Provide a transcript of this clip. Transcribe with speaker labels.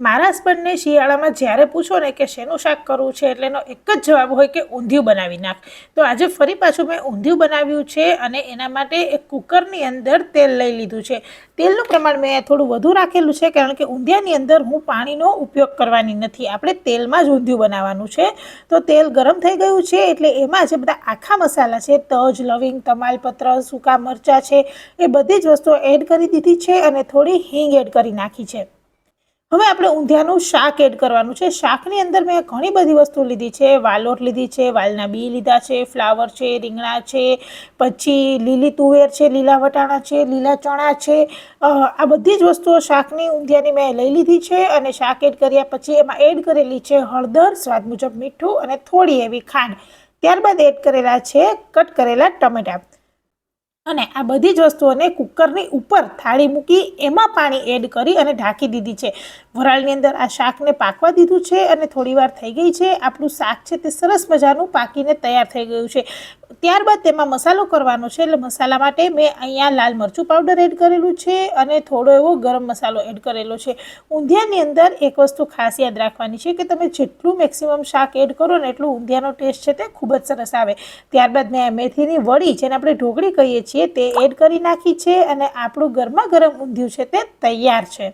Speaker 1: મારા હસબન્ડને શિયાળામાં જ્યારે પૂછો ને કે શેનું શાક કરવું છે, એટલે એનો એક જ જવાબ હોય કે ઊંધિયું બનાવી નાખ. તો આજે ફરી પાછું મેં ઊંધિયું બનાવ્યું છે અને એના માટે એક કુકરની અંદર તેલ લઈ લીધું છે. તેલનું પ્રમાણ મેં થોડું વધુ રાખેલું છે, કારણ કે ઊંધિયાની અંદર હું પાણીનો ઉપયોગ કરવાની નથી. આપણે તેલમાં જ ઊંધિયું બનાવવાનું છે. તો તેલ ગરમ થઈ ગયું છે, એટલે એમાં જે બધા આખા મસાલા છે, તજ, લવિંગ, તમાલપત્ર, સૂકા મરચાં છે, એ બધી જ વસ્તુઓ એડ કરી દીધી છે અને થોડી હિંગ એડ કરી નાખી છે. હવે આપણે ઊંધિયાનું શાક એડ કરવાનું છે. શાકની અંદર મેં ઘણી બધી વસ્તુ લીધી છે. વાલોર લીધી છે, વાલના બી લીધા છે, ફ્લાવર છે, રીંગણા છે, પછી લીલી તુવેર છે, લીલા વટાણા છે, લીલા ચણા છે. આ બધી જ વસ્તુઓ શાકની ઊંધિયાની મેં લઈ લીધી છે અને શાક એડ કર્યા પછી એમાં એડ કરેલી છે હળદર, સ્વાદ મુજબ મીઠું અને થોડી એવી ખાંડ. ત્યારબાદ એડ કરેલા છે કટ કરેલા ટમેટા. અને આ બધી જ વસ્તુઓને કુકરની ઉપર થાળી મૂકી એમાં પાણી એડ કરી અને ઢાંકી દીધી છે. વરાળની અંદર આ શાકને પાકવા દીધું છે અને થોડી વાર થઈ ગઈ છે. આપણું શાક છે તે સરસ મજાનું પાકીને તૈયાર થઈ ગયું છે. ત્યારબાદ તેમાં મસાલો કરવાનો છે. એટલે મસાલા માટે મેં અહીંયા લાલ મરચું પાવડર એડ કરેલું છે અને થોડો એવો ગરમ મસાલો એડ કરેલો છે. ઊંધિયાની અંદર એક વસ્તુ ખાસ યાદ રાખવાની છે કે તમે જેટલું મેક્સિમમ શાક એડ કરો ને એટલું ઊંધિયાનો ટેસ્ટ છે તે ખૂબ જ સરસ આવે. ત્યારબાદ મેં મેથીની વડી, જેને આપણે ઢોકળી કહીએ છીએ તે એડ કરી નાખી છે અને આપણું ગરમા ગરમ ઊંધિયું છે તે તૈયાર છે.